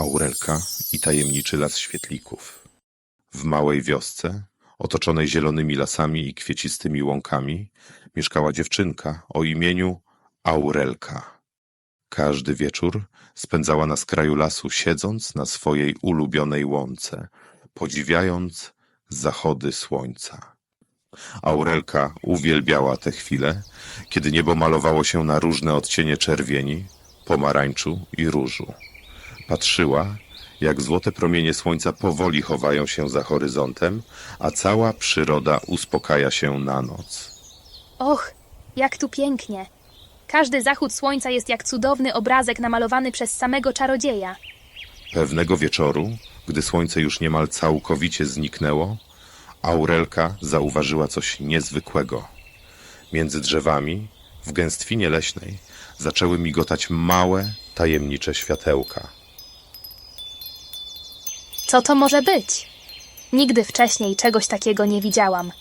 Aurelka i tajemniczy las świetlików. W małej wiosce, otoczonej zielonymi lasami i kwiecistymi łąkami, mieszkała dziewczynka o imieniu Aurelka. Każdy wieczór spędzała na skraju lasu, siedząc na swojej ulubionej łące, podziwiając zachody słońca. Aurelka uwielbiała te chwile, kiedy niebo malowało się na różne odcienie czerwieni, pomarańczu i różu. Patrzyła, jak złote promienie słońca powoli chowają się za horyzontem, a cała przyroda uspokaja się na noc. Och, jak tu pięknie. Każdy zachód słońca jest jak cudowny obrazek namalowany przez samego czarodzieja. Pewnego wieczoru, gdy słońce już niemal całkowicie zniknęło, Aurelka zauważyła coś niezwykłego. Między drzewami, w gęstwinie leśnej, zaczęły migotać małe, tajemnicze światełka. Co to może być? Nigdy wcześniej czegoś takiego nie widziałam.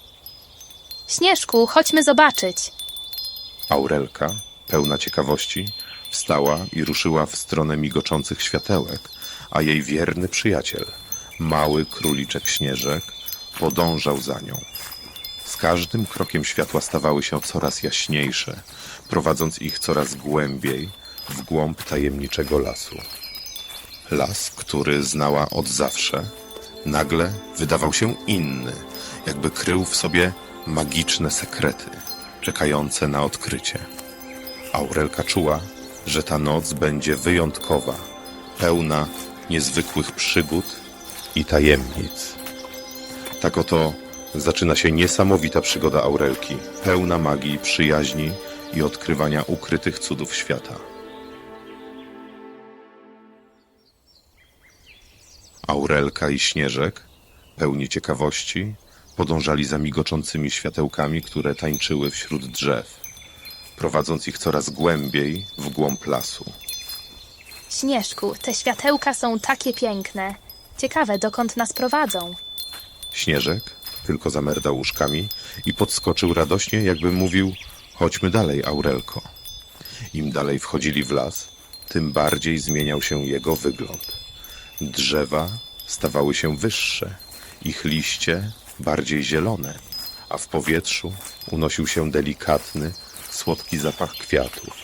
Śnieżku, chodźmy zobaczyć. Aurelka, pełna ciekawości, wstała i ruszyła w stronę migoczących światełek, a jej wierny przyjaciel, mały króliczek Śnieżek, podążał za nią. Z każdym krokiem światła stawały się coraz jaśniejsze, prowadząc ich coraz głębiej w głąb tajemniczego lasu. Las, który znała od zawsze, nagle wydawał się inny, jakby krył w sobie magiczne sekrety, czekające na odkrycie. Aurelka czuła, że ta noc będzie wyjątkowa, pełna niezwykłych przygód i tajemnic. Tak oto zaczyna się niesamowita przygoda Aurelki, pełna magii, przyjaźni i odkrywania ukrytych cudów świata. Aurelka i Śnieżek, pełni ciekawości, podążali za migoczącymi światełkami, które tańczyły wśród drzew, prowadząc ich coraz głębiej w głąb lasu. Śnieżku, te światełka są takie piękne. Ciekawe, dokąd nas prowadzą. Śnieżek tylko zamerdał łóżkami i podskoczył radośnie, jakby mówił: Chodźmy dalej, Aurelko. Im dalej wchodzili w las, tym bardziej zmieniał się jego wygląd. Drzewa stawały się wyższe, ich liście bardziej zielone, a w powietrzu unosił się delikatny, słodki zapach kwiatów.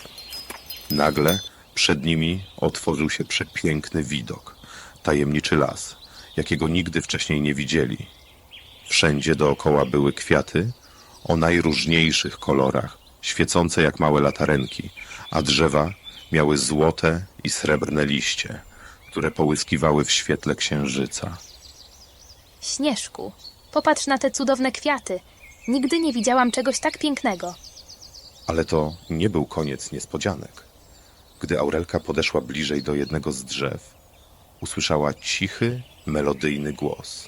Nagle przed nimi otworzył się przepiękny widok, tajemniczy las, jakiego nigdy wcześniej nie widzieli. Wszędzie dookoła były kwiaty o najróżniejszych kolorach, świecące jak małe latarenki, a drzewa miały złote i srebrne liście, które połyskiwały w świetle księżyca. Śnieżku, popatrz na te cudowne kwiaty. Nigdy nie widziałam czegoś tak pięknego. Ale to nie był koniec niespodzianek. Gdy Aurelka podeszła bliżej do jednego z drzew, usłyszała cichy, melodyjny głos.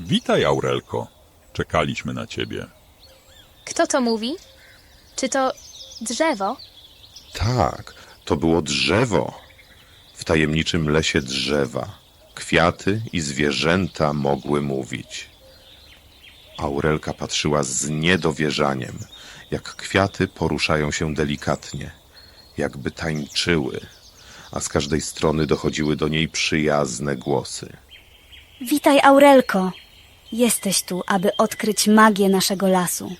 Witaj, Aurelko. Czekaliśmy na ciebie. Kto to mówi? Czy to drzewo? Tak, to było drzewo. W tajemniczym lesie drzewa, kwiaty i zwierzęta mogły mówić. Aurelka patrzyła z niedowierzaniem, jak kwiaty poruszają się delikatnie, jakby tańczyły, a z każdej strony dochodziły do niej przyjazne głosy. Witaj, Aurelko. Jesteś tu, aby odkryć magię naszego lasu.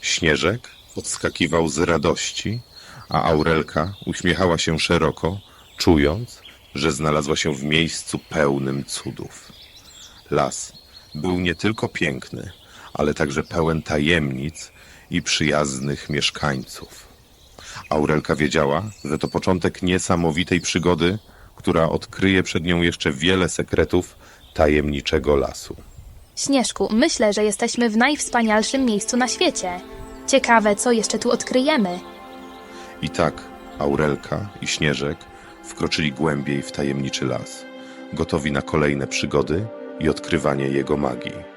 Śnieżek podskakiwał z radości, a Aurelka uśmiechała się szeroko, czując, że znalazła się w miejscu pełnym cudów. Las był nie tylko piękny, ale także pełen tajemnic i przyjaznych mieszkańców. Aurelka wiedziała, że to początek niesamowitej przygody, która odkryje przed nią jeszcze wiele sekretów tajemniczego lasu. Śnieżku, myślę, że jesteśmy w najwspanialszym miejscu na świecie. Ciekawe, co jeszcze tu odkryjemy. I tak Aurelka i Śnieżek wkroczyli głębiej w tajemniczy las, gotowi na kolejne przygody i odkrywanie jego magii.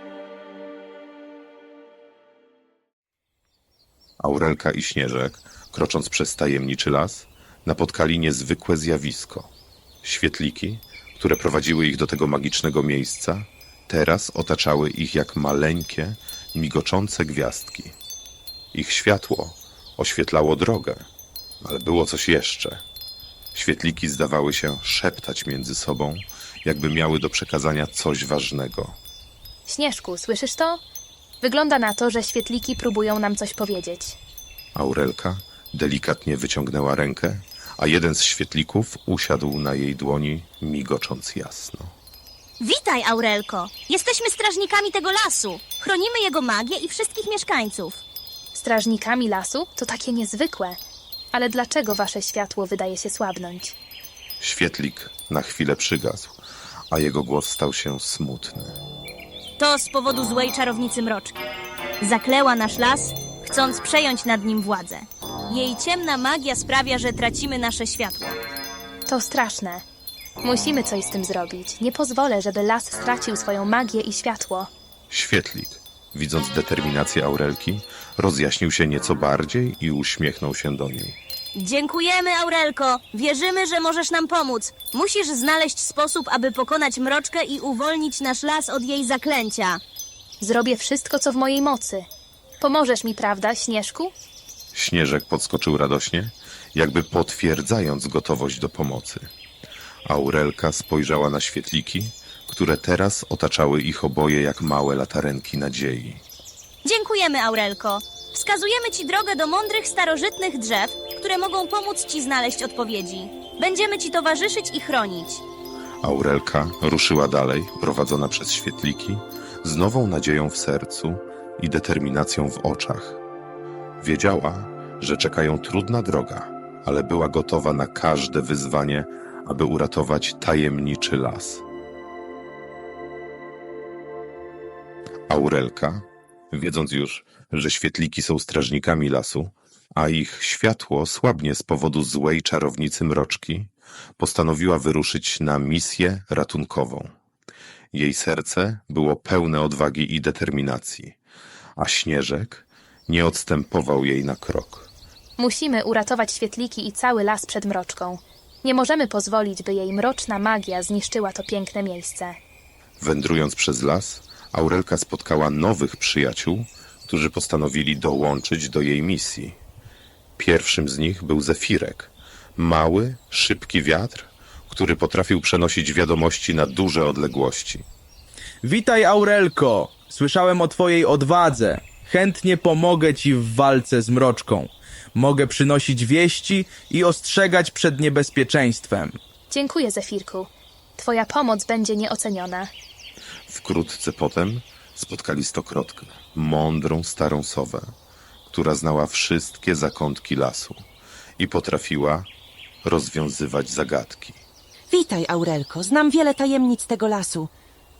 Aurelka i Śnieżek, krocząc przez tajemniczy las, napotkali niezwykłe zjawisko. Świetliki, które prowadziły ich do tego magicznego miejsca, teraz otaczały ich jak maleńkie, migoczące gwiazdki. Ich światło oświetlało drogę, ale było coś jeszcze. Świetliki zdawały się szeptać między sobą, jakby miały do przekazania coś ważnego. Śnieżku, słyszysz to? Wygląda na to, że świetliki próbują nam coś powiedzieć. Aurelka delikatnie wyciągnęła rękę, a jeden z świetlików usiadł na jej dłoni, migocząc jasno. Witaj, Aurelko! Jesteśmy strażnikami tego lasu. Chronimy jego magię i wszystkich mieszkańców. Strażnikami lasu? To takie niezwykłe. Ale dlaczego wasze światło wydaje się słabnąć? Świetlik na chwilę przygasł, a jego głos stał się smutny. To z powodu złej czarownicy mroczki. Zakleła nasz las, chcąc przejąć nad nim władzę. Jej ciemna magia sprawia, że tracimy nasze światło. To straszne. Musimy coś z tym zrobić. Nie pozwolę, żeby las stracił swoją magię i światło. Świetlik, widząc determinację Aurelki, rozjaśnił się nieco bardziej i uśmiechnął się do niej. Dziękujemy, Aurelko! Wierzymy, że możesz nam pomóc. Musisz znaleźć sposób, aby pokonać mroczkę i uwolnić nasz las od jej zaklęcia. Zrobię wszystko, co w mojej mocy. Pomożesz mi, prawda, Śnieżku? Śnieżek podskoczył radośnie, jakby potwierdzając gotowość do pomocy. Aurelka spojrzała na świetliki, które teraz otaczały ich oboje jak małe latarenki nadziei. Dziękujemy, Aurelko. Wskazujemy ci drogę do mądrych, starożytnych drzew, które mogą pomóc ci znaleźć odpowiedzi. Będziemy ci towarzyszyć i chronić. Aurelka ruszyła dalej, prowadzona przez świetliki, z nową nadzieją w sercu i determinacją w oczach. Wiedziała, że czekają trudna droga, ale była gotowa na każde wyzwanie, aby uratować tajemniczy las. Aurelka, wiedząc już, że świetliki są strażnikami lasu, a ich światło słabnie z powodu złej czarownicy mroczki, postanowiła wyruszyć na misję ratunkową. Jej serce było pełne odwagi i determinacji, a Śnieżek nie odstępował jej na krok. Musimy uratować świetliki i cały las przed mroczką. Nie możemy pozwolić, by jej mroczna magia zniszczyła to piękne miejsce. Wędrując przez las, Aurelka spotkała nowych przyjaciół, którzy postanowili dołączyć do jej misji. Pierwszym z nich był Zefirek, mały, szybki wiatr, który potrafił przenosić wiadomości na duże odległości. Witaj, Aurelko! Słyszałem o twojej odwadze. Chętnie pomogę ci w walce z mroczką. Mogę przynosić wieści i ostrzegać przed niebezpieczeństwem. Dziękuję, Zefirku. Twoja pomoc będzie nieoceniona. Wkrótce potem spotkali stokrotkę, mądrą starą sowę, która znała wszystkie zakątki lasu i potrafiła rozwiązywać zagadki. Witaj, Aurelko. Znam wiele tajemnic tego lasu.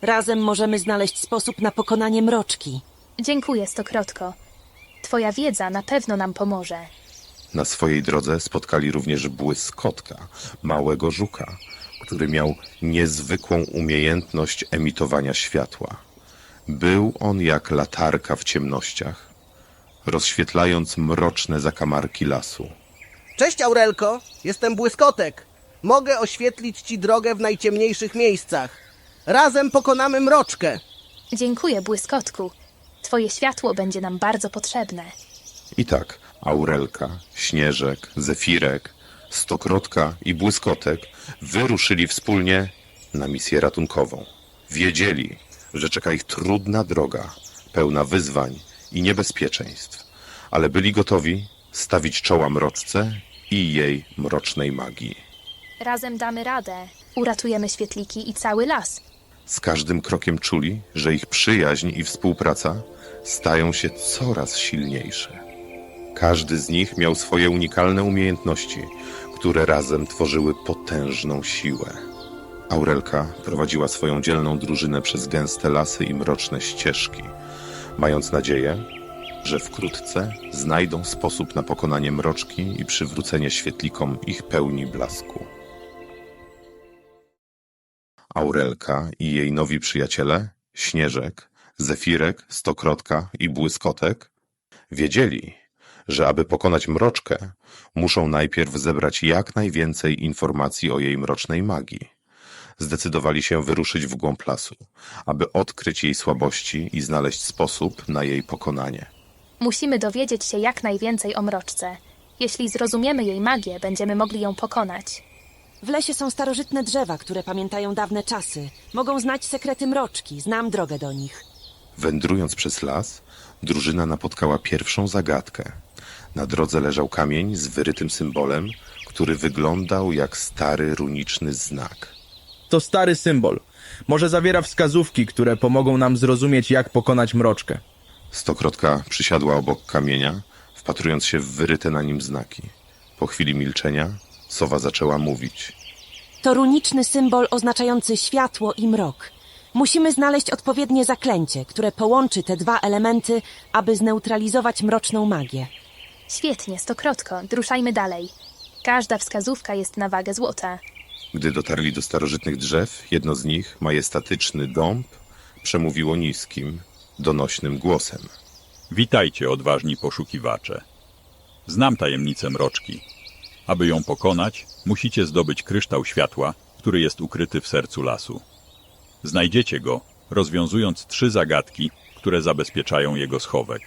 Razem możemy znaleźć sposób na pokonanie mroczki. Dziękuję, Stokrotko. Twoja wiedza na pewno nam pomoże. Na swojej drodze spotkali również błyskotka, małego żuka, który miał niezwykłą umiejętność emitowania światła. Był on jak latarka w ciemnościach, rozświetlając mroczne zakamarki lasu. Cześć Aurelko, jestem Błyskotek. Mogę oświetlić ci drogę w najciemniejszych miejscach. Razem pokonamy mroczkę. Dziękuję, Błyskotku. Twoje światło będzie nam bardzo potrzebne. I tak Aurelka, Śnieżek, Zefirek, Stokrotka i Błyskotek wyruszyli wspólnie na misję ratunkową. Wiedzieli, że czeka ich trudna droga, pełna wyzwań i niebezpieczeństw, ale byli gotowi stawić czoła mroczce i jej mrocznej magii. Razem damy radę. Uratujemy świetliki i cały las. Z każdym krokiem czuli, że ich przyjaźń i współpraca stają się coraz silniejsze. Każdy z nich miał swoje unikalne umiejętności, które razem tworzyły potężną siłę. Aurelka prowadziła swoją dzielną drużynę przez gęste lasy i mroczne ścieżki, mając nadzieję, że wkrótce znajdą sposób na pokonanie mroczki i przywrócenie świetlikom ich pełni blasku. Aurelka i jej nowi przyjaciele, Śnieżek, Zefirek, Stokrotka i Błyskotek, wiedzieli, że aby pokonać mroczkę, muszą najpierw zebrać jak najwięcej informacji o jej mrocznej magii. Zdecydowali się wyruszyć w głąb lasu, aby odkryć jej słabości i znaleźć sposób na jej pokonanie. Musimy dowiedzieć się jak najwięcej o mroczce. Jeśli zrozumiemy jej magię, będziemy mogli ją pokonać. W lesie są starożytne drzewa, które pamiętają dawne czasy. Mogą znać sekrety mroczki. Znam drogę do nich. Wędrując przez las, drużyna napotkała pierwszą zagadkę. Na drodze leżał kamień z wyrytym symbolem, który wyglądał jak stary runiczny znak. To stary symbol. Może zawiera wskazówki, które pomogą nam zrozumieć, jak pokonać mroczkę. Stokrotka przysiadła obok kamienia, wpatrując się w wyryte na nim znaki. Po chwili milczenia sowa zaczęła mówić. To runiczny symbol oznaczający światło i mrok. Musimy znaleźć odpowiednie zaklęcie, które połączy te dwa elementy, aby zneutralizować mroczną magię. Świetnie, stokrotko, ruszajmy dalej. Każda wskazówka jest na wagę złota. Gdy dotarli do starożytnych drzew, jedno z nich, majestatyczny dąb, przemówiło niskim, donośnym głosem. Witajcie, odważni poszukiwacze. Znam tajemnicę mroczki. Aby ją pokonać, musicie zdobyć kryształ światła, który jest ukryty w sercu lasu. Znajdziecie go, rozwiązując trzy zagadki, które zabezpieczają jego schowek.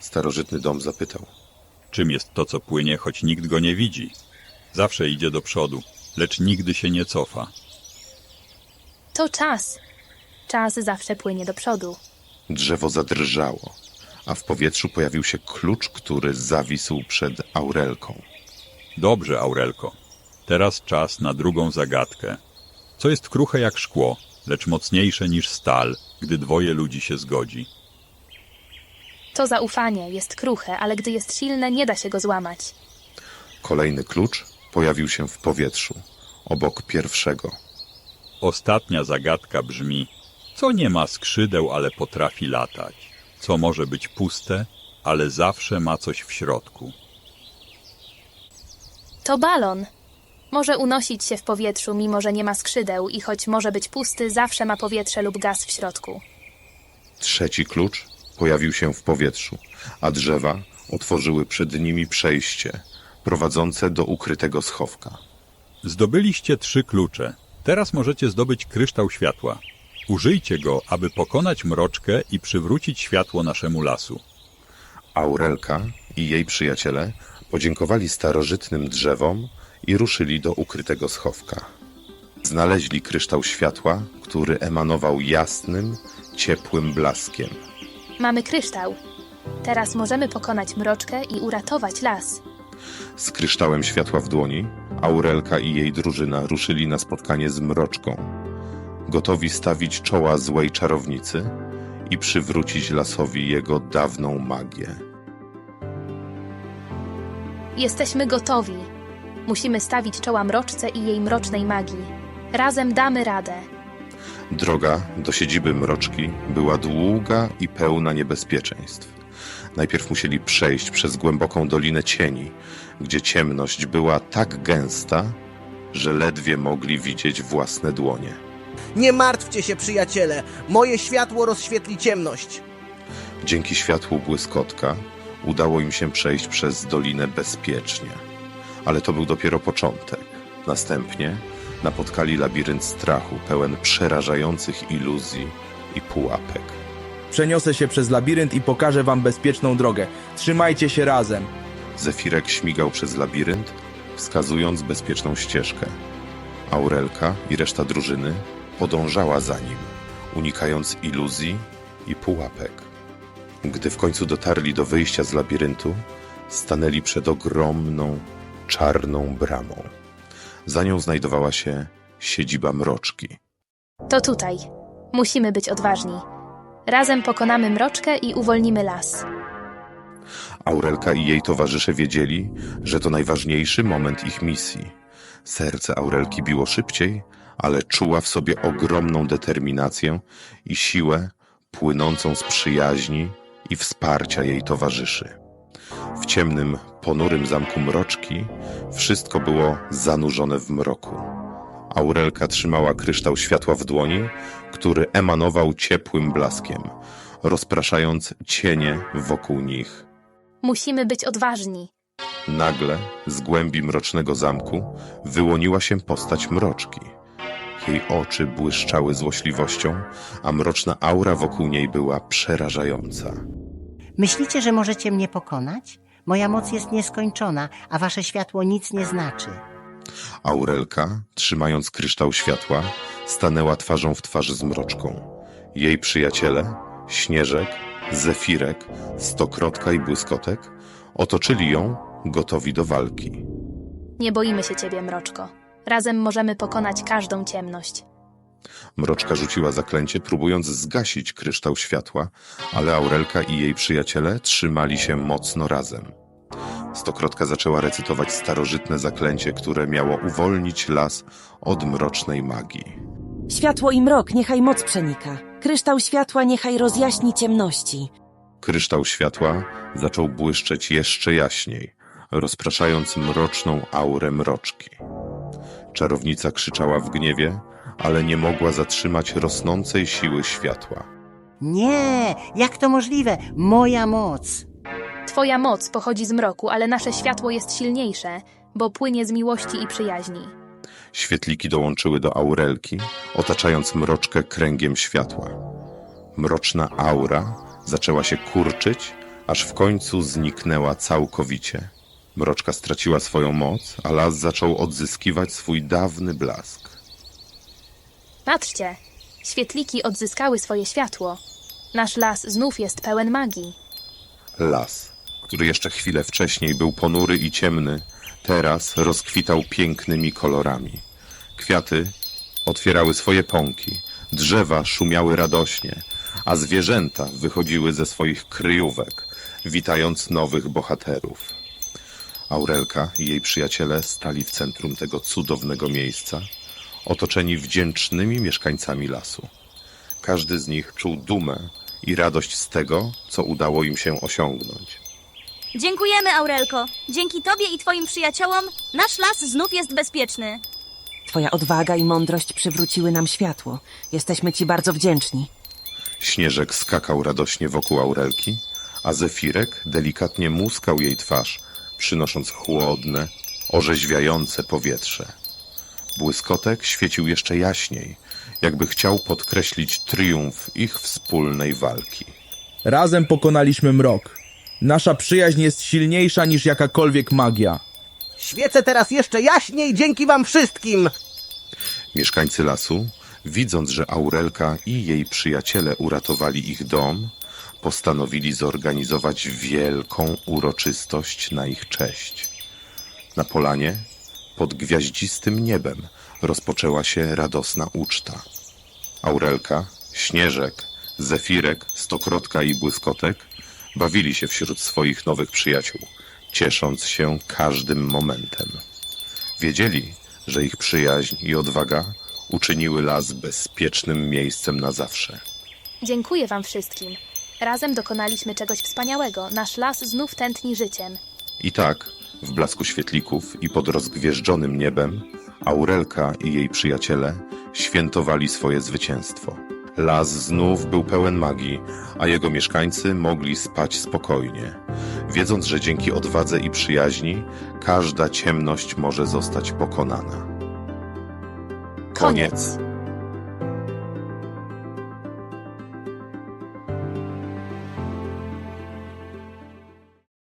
Starożytny dom zapytał. Czym jest to, co płynie, choć nikt go nie widzi? Zawsze idzie do przodu, lecz nigdy się nie cofa. To czas. Czas zawsze płynie do przodu. Drzewo zadrżało, a w powietrzu pojawił się klucz, który zawisł przed Aurelką. Dobrze, Aurelko. Teraz czas na drugą zagadkę. Co jest kruche jak szkło, lecz mocniejsze niż stal, gdy dwoje ludzi się zgodzi? To zaufanie jest kruche, ale gdy jest silne, nie da się go złamać. Kolejny klucz pojawił się w powietrzu, obok pierwszego. Ostatnia zagadka brzmi: Co nie ma skrzydeł, ale potrafi latać? Co może być puste, ale zawsze ma coś w środku? To balon. Może unosić się w powietrzu, mimo że nie ma skrzydeł, i choć może być pusty, zawsze ma powietrze lub gaz w środku. Trzeci klucz pojawił się w powietrzu, a drzewa otworzyły przed nimi przejście prowadzące do ukrytego schowka. Zdobyliście trzy klucze. Teraz możecie zdobyć kryształ światła. Użyjcie go, aby pokonać mroczkę i przywrócić światło naszemu lasu. Aurelka i jej przyjaciele podziękowali starożytnym drzewom i ruszyli do ukrytego schowka. Znaleźli kryształ światła, który emanował jasnym, ciepłym blaskiem. Mamy kryształ. Teraz możemy pokonać mroczkę i uratować las. Z kryształem światła w dłoni, Aurelka i jej drużyna ruszyli na spotkanie z mroczką, gotowi stawić czoła złej czarownicy i przywrócić lasowi jego dawną magię. Jesteśmy gotowi. Musimy stawić czoła mroczce i jej mrocznej magii. Razem damy radę. Droga do siedziby mroczki była długa i pełna niebezpieczeństw. Najpierw musieli przejść przez głęboką dolinę cieni, gdzie ciemność była tak gęsta, że ledwie mogli widzieć własne dłonie. Nie martwcie się, przyjaciele. Moje światło rozświetli ciemność. Dzięki światłu błyskotka udało im się przejść przez dolinę bezpiecznie. Ale to był dopiero początek. Następnie napotkali labirynt strachu, pełen przerażających iluzji i pułapek. Przeniosę się przez labirynt i pokażę wam bezpieczną drogę. Trzymajcie się razem. Zefirek śmigał przez labirynt, wskazując bezpieczną ścieżkę. Aurelka i reszta drużyny podążała za nim, unikając iluzji i pułapek. Gdy w końcu dotarli do wyjścia z labiryntu, stanęli przed ogromną, czarną bramą. Za nią znajdowała się siedziba mroczki. To tutaj. Musimy być odważni. Razem pokonamy mroczkę i uwolnimy las. Aurelka i jej towarzysze wiedzieli, że to najważniejszy moment ich misji. Serce Aurelki biło szybciej, ale czuła w sobie ogromną determinację i siłę płynącą z przyjaźni i wsparcia jej towarzyszy. W ciemnym, ponurym zamku mroczki wszystko było zanurzone w mroku. Aurelka trzymała kryształ światła w dłoni, który emanował ciepłym blaskiem, rozpraszając cienie wokół nich. Musimy być odważni. Nagle z głębi mrocznego zamku wyłoniła się postać mroczki. Jej oczy błyszczały złośliwością, a mroczna aura wokół niej była przerażająca. Myślicie, że możecie mnie pokonać? Moja moc jest nieskończona, a wasze światło nic nie znaczy. Aurelka, trzymając kryształ światła, stanęła twarzą w twarz z mroczką. Jej przyjaciele, Śnieżek, Zefirek, Stokrotka i Błyskotek, otoczyli ją, gotowi do walki. Nie boimy się ciebie, mroczko. Razem możemy pokonać każdą ciemność. Mroczka rzuciła zaklęcie, próbując zgasić kryształ światła, ale Aurelka i jej przyjaciele trzymali się mocno razem. Stokrotka zaczęła recytować starożytne zaklęcie, które miało uwolnić las od mrocznej magii. Światło i mrok niechaj moc przenika. Kryształ światła niechaj rozjaśni ciemności. Kryształ światła zaczął błyszczeć jeszcze jaśniej, rozpraszając mroczną aurę mroczki. Czarownica krzyczała w gniewie, ale nie mogła zatrzymać rosnącej siły światła. Nie, jak to możliwe? Moja moc. Twoja moc pochodzi z mroku, ale nasze światło jest silniejsze, bo płynie z miłości i przyjaźni. Świetliki dołączyły do Aurelki, otaczając mroczkę kręgiem światła. Mroczna aura zaczęła się kurczyć, aż w końcu zniknęła całkowicie. Mroczka straciła swoją moc, a las zaczął odzyskiwać swój dawny blask. Patrzcie, świetliki odzyskały swoje światło. Nasz las znów jest pełen magii. Las, który jeszcze chwilę wcześniej był ponury i ciemny, teraz rozkwitał pięknymi kolorami. Kwiaty otwierały swoje pąki, drzewa szumiały radośnie, a zwierzęta wychodziły ze swoich kryjówek, witając nowych bohaterów. Aurelka i jej przyjaciele stali w centrum tego cudownego miejsca, otoczeni wdzięcznymi mieszkańcami lasu. Każdy z nich czuł dumę i radość z tego, co udało im się osiągnąć. Dziękujemy, Aurelko. Dzięki tobie i twoim przyjaciołom nasz las znów jest bezpieczny. Twoja odwaga i mądrość przywróciły nam światło. Jesteśmy ci bardzo wdzięczni. Śnieżek skakał radośnie wokół Aurelki, a Zefirek delikatnie muskał jej twarz, przynosząc chłodne, orzeźwiające powietrze. Błyskotek świecił jeszcze jaśniej, jakby chciał podkreślić triumf ich wspólnej walki. Razem pokonaliśmy mrok. Nasza przyjaźń jest silniejsza niż jakakolwiek magia. Świecę teraz jeszcze jaśniej dzięki wam wszystkim. Mieszkańcy lasu, widząc, że Aurelka i jej przyjaciele uratowali ich dom, postanowili zorganizować wielką uroczystość na ich cześć. Na polanie, pod gwiaździstym niebem, rozpoczęła się radosna uczta. Aurelka, Śnieżek, Zefirek, Stokrotka i Błyskotek bawili się wśród swoich nowych przyjaciół, ciesząc się każdym momentem. Wiedzieli, że ich przyjaźń i odwaga uczyniły las bezpiecznym miejscem na zawsze. Dziękuję wam wszystkim. Razem dokonaliśmy czegoś wspaniałego. Nasz las znów tętni życiem. I tak, w blasku świetlików i pod rozgwieżdżonym niebem, Aurelka i jej przyjaciele świętowali swoje zwycięstwo. Las znów był pełen magii, a jego mieszkańcy mogli spać spokojnie, wiedząc, że dzięki odwadze i przyjaźni każda ciemność może zostać pokonana. Koniec.